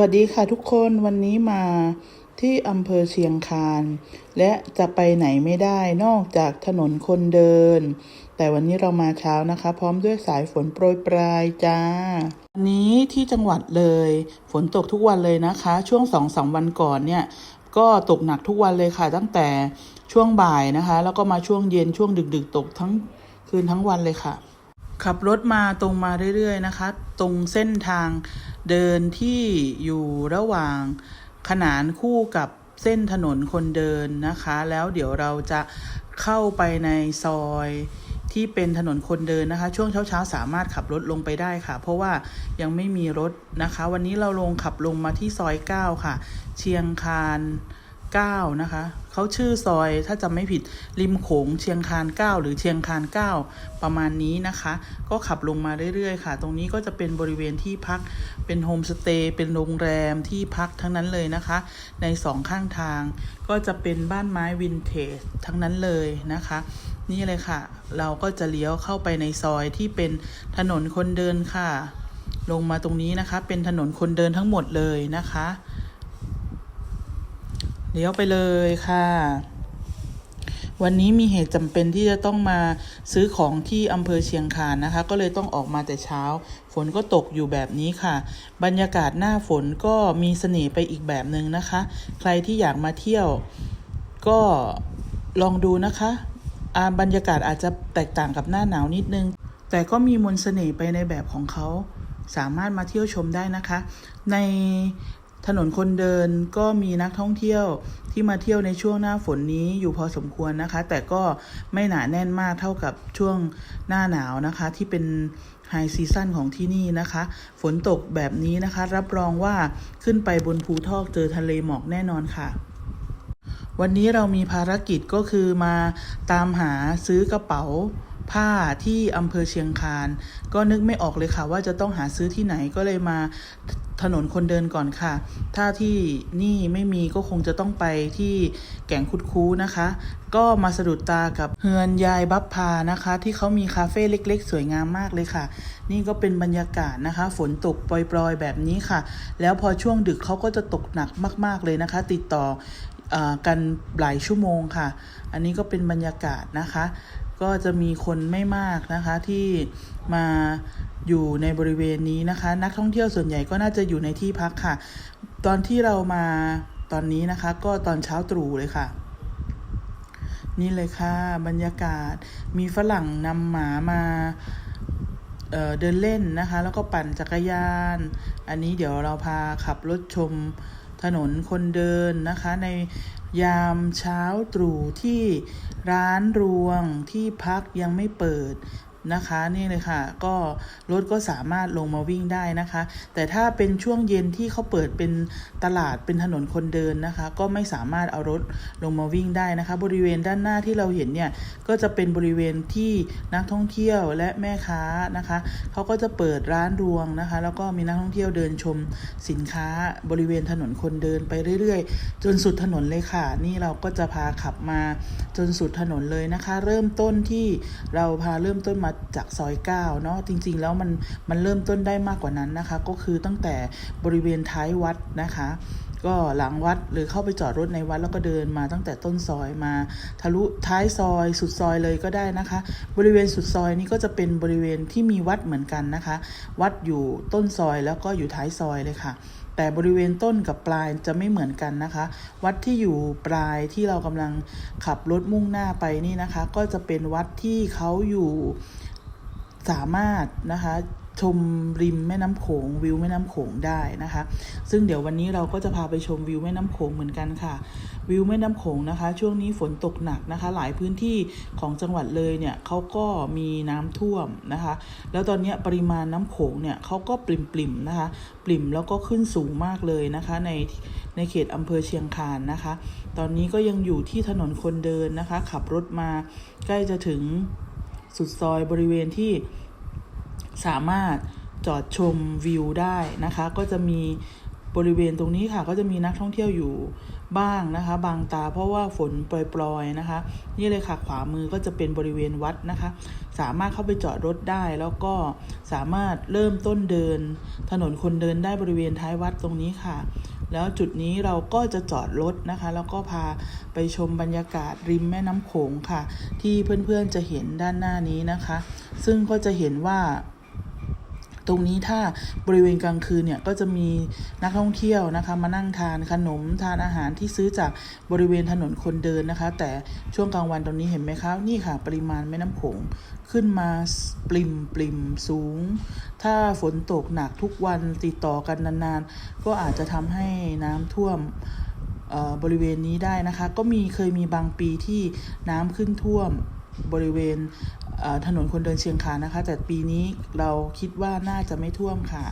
วัสดีค่ะทุกคนวันนี้มาที่อำเภอเชียงคาน และจะไปไหนไม่ได้นอกจากถนนคนเดิน แต่วันนี้เรามาเช้านะคะ พร้อมด้วยสายฝนโปรยปลายจ้าวันนี้ที่จังหวัดเลย ฝนตกทุกวันเลยนะคะ ช่วงสองสามวันก่อนเนี่ย ก็ตกหนักทุกวันเลยค่ะ ตั้งแต่ช่วงบ่ายนะคะ แล้วก็มาช่วงเย็นช่วงดึกๆ ตกทั้งคืนทั้งวันเลยค่ะ ขับรถมาตรงมาเรื่อยๆนะคะ ตรงเส้นทางเดินที่อยู่ระหว่างขนานคู่กับเส้นถนนคนเดินนะคะ แล้วเดี๋ยวเราจะเข้าไปในซอยที่เป็นถนนคนเดินนะคะ ช่วงเช้าๆ สามารถขับรถลงไปได้ค่ะ เพราะว่ายังไม่มีรถนะคะ วันนี้เราลงขับลงมาที่ซอย 9 ค่ะ เชียงคาน 9 นะคะ เขาชื่อซอยถ้าจำไม่ผิดริมโขงเชียงคาน 9 หรือเชียงคาน 9 ประมาณนี้นะคะ ก็ขับลงมาเรื่อยๆ ค่ะ ตรงนี้ก็จะเป็นบริเวณที่พักเป็นโฮมสเตย์เป็นโรงแรมที่พักทั้งนั้นเลยนะคะ ในสองข้างทางก็จะเป็นบ้านไม้วินเทจทั้งนั้นเลยนะคะนี่เลยค่ะ เราก็จะเลี้ยวเข้าไปในซอยที่เป็นถนนคนเดินค่ะ ลงมาตรงนี้นะคะ เป็นถนนคนเดินทั้งหมดเลยนะคะ เลี้ยวไปเลยค่ะ วันนี้มีเหตุจำเป็นที่จะต้องมาซื้อของที่อำเภอเชียงคานนะคะ ก็เลยต้องออกมาแต่เช้า ฝนก็ตกอยู่แบบนี้ค่ะ บรรยากาศหน้าฝนก็มีเสน่ห์ไปอีกแบบหนึ่งนะคะ ใครที่อยากมาเที่ยว ก็ลองดูนะคะอ่าบรรยากาศอาจจะแตกต่างกับหน้าหนาวนิดนึง แต่ก็มีมนเสน่ห์ไปในแบบของเขา สามารถมาเที่ยวชมได้นะคะ ใน ถนนคนเดินก็มีนักท่องเที่ยวที่มาเที่ยวในช่วงหน้าฝนนี้อยู่พอสมควรนะคะ แต่ก็ไม่หนาแน่นมากเท่ากับช่วงหน้าหนาวนะคะ ที่เป็นไฮซีซั่นของที่นี่นะคะ ฝนตกแบบนี้นะคะ รับรองว่าขึ้นไปบนภูทอกเจอทะเลหมอกแน่นอนค่ะ วันนี้เรามีภารกิจก็คือมาตามหาซื้อกระเป๋า ผ้าที่อำเภอเชียงคาน ก็นึกไม่ออกเลยค่ะว่าจะต้องหาซื้อที่ไหนก็เลยมาถนนคนเดินก่อนค่ะ ถ้าที่นี่ไม่มีก็คงจะต้องไปที่แก่งคุดคูนะคะ ก็มาสะดุดตากับเฮือนยายบัพพานะคะ ที่เขามีคาเฟ่เล็ก ๆ สวยงามมากเลยค่ะ นี่ก็เป็นบรรยากาศนะคะ ฝนตกปล่อยๆแบบนี้ค่ะ แล้วพอช่วงดึกเขาก็จะตกหนักมาก ๆเลยนะคะ ติดต่ออกันหลายชั่วโมงค่ะ อันนี้ก็เป็นบรรยากาศนะคะ ก็จะมีคนไม่มากนะคะที่มาอยู่ในบริเวณนี้นะคะ นักท่องเที่ยวส่วนใหญ่ก็น่าจะอยู่ในที่พักค่ะ ตอนที่เรามาตอนนี้นะคะ ก็ตอนเช้าตรู่เลยค่ะ นี่เลยค่ะ บรรยากาศมีฝรั่งนำหมามาเเดินเล่นนะคะ แล้วก็ปั่นจักรยาน อันนี้เดี๋ยวเราพาขับรถชม ถนนคนเดินนะคะ ในยามเช้าตรู่ที่ร้านรวงที่พักยังไม่เปิด นะคะนี่เลยค่ะ ก็รถก็สามารถลงมาวิ่งได้นะคะ แต่ถ้าเป็นช่วงเย็นที่เขาเปิดเป็นตลาดเป็นถนนคนเดินนะคะ ก็ไม่สามารถเอารถลงมาวิ่งได้นะคะ บริเวณด้านหน้าที่เราเห็นเนี่ยก็จะเป็นบริเวณที่นักท่องเที่ยวและแม่ค้านะคะเขาก็จะเปิดร้านรวงนะคะ แล้วก็มีนักท่องเที่ยวเดินชมสินค้าบริเวณถนนคนเดินไปเรื่อยๆ จนสุดถนนเลยค่ะ นี่เราก็จะพาขับมาจนสุดถนนเลยนะคะ เริ่มต้นที่เราพาเริ่มต้นมาจากซอย9เนาะจริง ๆ แล้วมันมันเริ่มต้นได้มากกว่านั้นนะคะ ก็คือตั้งแต่บริเวณท้ายวัดนะคะ ก็หลังวัดหรือเข้าไปจอดรถในวัดแล้วก็เดินมาตั้งแต่ต้นซอยมา ทะลุท้ายซอยสุดซอยเลยก็ได้นะคะ บริเวณสุดซอยนี้ก็จะเป็นบริเวณที่มีวัดเหมือนกันนะคะ วัดอยู่ต้นซอยแล้วก็อยู่ท้ายซอยเลยค่ะ แต่บริเวณต้นกับปลายจะไม่เหมือนกันนะคะ วัดที่อยู่ปลายที่เรากำลังขับรถมุ่งหน้าไปนี่นะคะ ก็จะเป็นวัดที่เขาอยู่ สามารถนะคะชมริมแม่น้ำโขงวิวแม่น้ำโขงได้นะคะ ซึ่งเดี๋ยววันนี้เราก็จะพาไปชมวิวแม่น้ำโขงเหมือนกันค่ะ วิวแม่น้ำโขงนะคะ ช่วงนี้ฝนตกหนักนะคะ หลายพื้นที่ของจังหวัดเลยเนี่ยเขาก็มีน้ำท่วมนะคะ แล้วตอนนี้ปริมาณน้ำโขงเนี่ยเขาก็ปริ่มๆนะคะ ปริ่มแล้วก็ขึ้นสูงมากเลยนะคะ ในในเขตอำเภอเชียงคานนะคะ ตอนนี้ก็ยังอยู่ที่ถนนคนเดินนะคะ ขับรถมาใกล้จะถึงสุดซอยบริเวณที่ สามารถจอดชมวิวได้นะคะ ก็จะมีบริเวณตรงนี้ค่ะ ก็จะมีนักท่องเที่ยวอยู่บ้างนะคะ บางตาเพราะว่าฝนปล่อยๆนะคะ นี่เลยค่ะขวามือก็จะเป็นบริเวณวัดนะคะ สามารถเข้าไปจอดรถได้แล้วก็สามารถเริ่มต้นเดิน ถนนคนเดินได้บริเวณท้ายวัดตรงนี้ค่ะ แล้วจุดนี้เราก็จะจอดรถนะคะ แล้วก็พาไปชมบรรยากาศริมแม่น้ำโขงค่ะ ที่เพื่อนๆจะเห็นด้านหน้านี้นะคะ ซึ่งก็จะเห็นว่า ตรงนี้ถ้าบริเวณกลางคืนเนี่ยก็จะมีนักท่องเที่ยวนะคะมานั่งทานขนมทานอาหารที่ซื้อจากบริเวณถนนคนเดินนะคะ แต่ช่วงกลางวันตรงนี้เห็นไหมคะนี่ค่ะ ปริมาณแม่น้ำโขงขึ้นมาปริมปริมสูง ถ้าฝนตกหนักทุกวันติดต่อกันนานๆ ก็อาจจะทำให้น้ำท่วมบริเวณนี้ได้นะคะ ก็มีเคยมีบางปีที่น้ำขึ้นท่วม บริเวณถนนคนเดินเชียงคานนะคะ แต่ปีนี้เราคิดว่าน่าจะไม่ท่วมค่ะ